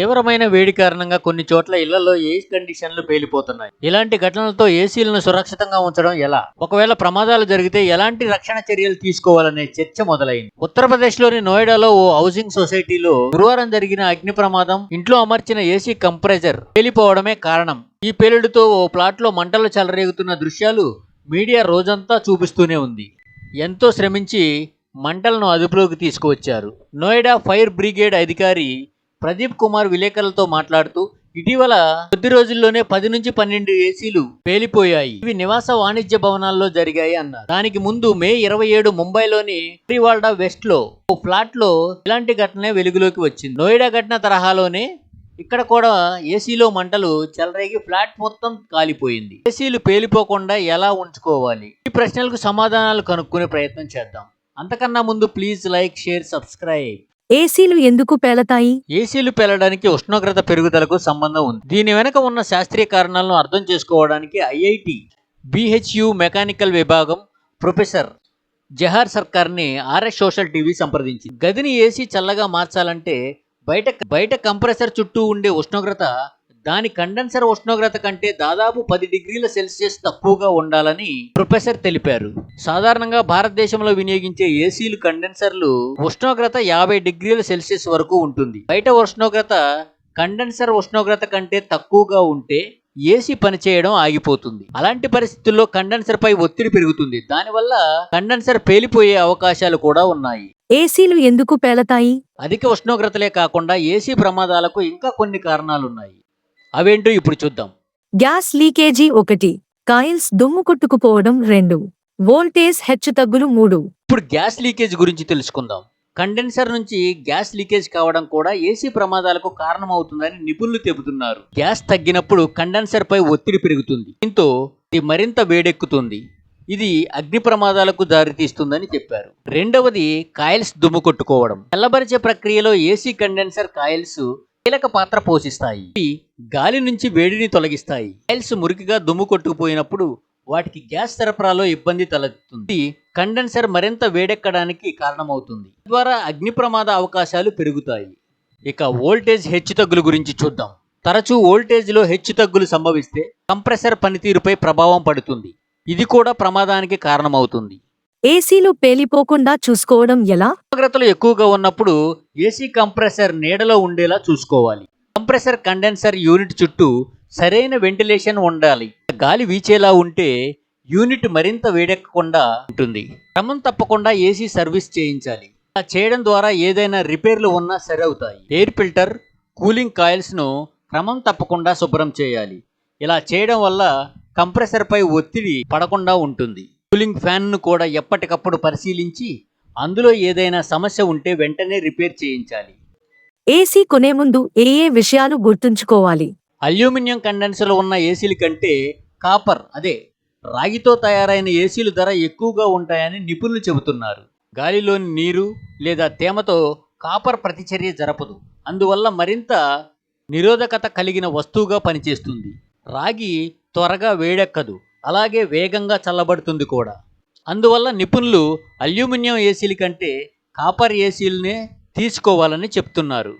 తీవ్రమైన వేడి కారణంగా కొన్ని చోట్ల ఇళ్ళలో ఏసీ కండిషన్లు పేలిపోతున్నాయి. ఇలాంటి ఘటనలతో ఏసీలను సురక్షితంగా ఉంచడం ఎలా? ఒకవేళ ప్రమాదాలు జరిగితే ఎలాంటి రక్షణ చర్యలు తీసుకోవాలనే చర్చ మొదలైంది. ఉత్తరప్రదేశ్లోని నోయిడాలో ఓ హౌసింగ్ సొసైటీలో గురువారం జరిగిన అగ్ని ప్రమాదం ఇంట్లో అమర్చిన ఏసీ కంప్రెసర్ పేలిపోవడమే కారణం. ఈ పేలుడుతో ఓ ప్లాట్లో మంటలు చెలరేగుతున్న దృశ్యాలు మీడియా రోజంతా చూపిస్తూనే ఉంది. ఎంతో శ్రమించి మంటలను అదుపులోకి తీసుకువచ్చారు. నోయిడా ఫైర్ బ్రిగేడ్ అధికారి ప్రదీప్ కుమార్ విలేకరులతో మాట్లాడుతూ ఇటీవల కొద్ది రోజుల్లోనే పది నుంచి పన్నెండు ఏసీలు పేలిపోయాయి. ఇవి నివాస వాణిజ్య భవనాల్లో జరిగాయి అన్నారు. దానికి ముందు మే ఇరవై ఏడు ముంబైలోని ప్రివాల్డా వెస్ట్లో ఓ ఫ్లాట్లో ఇలాంటి ఘటనే వెలుగులోకి వచ్చింది. నోయిడా ఘటన తరహాలోనే ఇక్కడ కూడా ఏసీలో మంటలు చెలరేగి ఫ్లాట్ మొత్తం కాలిపోయింది. ఏసీలు పేలిపోకుండా ఎలా ఉంచుకోవాలి? ఈ ప్రశ్నలకు సమాధానాలు కనుక్కునే ప్రయత్నం చేద్దాం. అంతకన్నా ముందు ప్లీజ్ లైక్ షేర్ సబ్స్క్రైబ్. ఏసీలు ఎందుకు పేలతాయి? ఏసీలు పేలడానికి ఉష్ణోగ్రత పెరుగుదలకు సంబంధం ఉంది. దీని వెనుక ఉన్న శాస్త్రీయ కారణాలను అర్థం చేసుకోవడానికి ఐఐటి బిహెచ్యు మెకానికల్ విభాగం ప్రొఫెసర్ జహార్ సర్కార్ని ఆర్ఎస్ సోషల్ టీవీ సంప్రదించింది. గదిని ఏసీ చల్లగా మార్చాలంటే బయట బయట కంప్రెసర్ చుట్టూ ఉండే ఉష్ణోగ్రత దాని కండెన్సర్ ఉష్ణోగ్రత కంటే దాదాపు పది డిగ్రీల సెల్సియస్ తక్కువగా ఉండాలని ప్రొఫెసర్ తెలిపారు. సాధారణంగా భారతదేశంలో వినియోగించే ఏసీలు కండెన్సర్లు ఉష్ణోగ్రత యాభై డిగ్రీల సెల్సియస్ వరకు ఉంటుంది. బయట ఉష్ణోగ్రత కండెన్సర్ ఉష్ణోగ్రత కంటే తక్కువగా ఉంటే ఏసీ పనిచేయడం ఆగిపోతుంది. అలాంటి పరిస్థితుల్లో కండెన్సర్ పై ఒత్తిడి పెరుగుతుంది. దానివల్ల కండెన్సర్ పేలిపోయే అవకాశాలు కూడా ఉన్నాయి. ఏసీలు ఎందుకు పేలతాయి? అధిక ఉష్ణోగ్రతలే కాకుండా ఏసీ ప్రమాదాలకు ఇంకా కొన్ని కారణాలున్నాయి. అవేంటో ఇప్పుడు చూద్దాం. గ్యాస్ లీకేజీ ఒకటి. కాయిల్స్ దుమ్ము కొట్టుకుపోవడం రెండు. వోల్టేజ్ హెచ్చుతగ్గులు మూడు. ఇప్పుడు గ్యాస్ లీకేజ్ గురించి తెలుసుకుందాం. కండెన్సర్ నుంచి గ్యాస్ లీకేజ్ కావడం కూడా ఏసీ ప్రమాదాలకు కారణమవుతుందని నిపుణులు చెబుతున్నారు. గ్యాస్ తగ్గినప్పుడు కండెన్సర్ పై ఒత్తిడి పెరుగుతుంది. దీంతో ఇది మరింత వేడెక్కుతుంది. ఇది అగ్ని ప్రమాదాలకు దారితీస్తుందని చెప్పారు. రెండవది కాయిల్స్ దుమ్ము కొట్టుకోవడం. చల్లబరిచే ప్రక్రియలో ఏసీ కండెన్సర్ కాయిల్స్ కీలక పాత్ర పోషిస్తాయి. ఇవి గాలి నుంచి వేడిని తొలగిస్తాయి. టైల్స్ మురికిగా దుమ్ము కొట్టుకుపోయినప్పుడు వాటికి గ్యాస్ సరఫరాలో ఇబ్బంది తలెత్తుంది కండెన్సర్ మరింత వేడెక్కడానికి కారణమవుతుంది. ద్వారా అగ్ని ప్రమాద అవకాశాలు పెరుగుతాయి. ఇక వోల్టేజ్ హెచ్చుతగ్గుల గురించి చూద్దాం. తరచూ వోల్టేజ్లో హెచ్చుతగ్గులు సంభవిస్తే కంప్రెసర్ పనితీరుపై ప్రభావం పడుతుంది. ఇది కూడా ప్రమాదానికి కారణమవుతుంది. ఏసీలు పేలిపోకుండా చూసుకోవడం ఎలా? ఉష్ణోగ్రతలు ఎక్కువగా ఉన్నప్పుడు ఏసీ కంప్రెసర్ నీడలో ఉండేలా చూసుకోవాలి. కంప్రెసర్ కండెన్సర్ యూనిట్ చుట్టూ సరైన వెంటిలేషన్ ఉండాలి. గాలి వీచేలా ఉంటే యూనిట్ మరింత వేడెక్కకుండా ఉంటుంది. క్రమం తప్పకుండా ఏసీ సర్వీస్ చేయించాలి. అలా చేయడం ద్వారా ఏదైనా రిపేర్లు ఉన్నా సరవుతాయి. ఎయిర్ ఫిల్టర్ కూలింగ్ కాయిల్స్ను క్రమం తప్పకుండా శుభ్రం చేయాలి. ఇలా చేయడం వల్ల కంప్రెసర్పై ఒత్తిడి పడకుండా ఉంటుంది. కూలింగ్ ఫ్యాన్ను కూడా ఎప్పటికప్పుడు పరిశీలించి అందులో ఏదైనా సమస్య ఉంటే వెంటనే రిపేర్ చేయించాలి. ఏసీ కొనే ముందు ఏ ఏ విషయాలు గుర్తుంచుకోవాలి? అల్యూమినియం కండెన్సర్లు ఉన్న ఏసీల కంటే కాపర్ అదే రాగితో తయారైన ఏసీలు ధర ఎక్కువగా ఉంటాయని నిపుణులు చెబుతున్నారు. గాలిలోని నీరు లేదా తేమతో కాపర్ ప్రతిచర్య జరపదు. అందువల్ల మరింత నిరోధకత కలిగిన వస్తువుగా పనిచేస్తుంది. రాగి త్వరగా వేడెక్కదు. అలాగే వేగంగా చల్లబడుతుంది కూడా. అందువల్ల నిపుణులు అల్యూమినియం ఏసీల కంటే కాపర్ ఏసీలనే తీసుకోవాలని చెప్తున్నారు.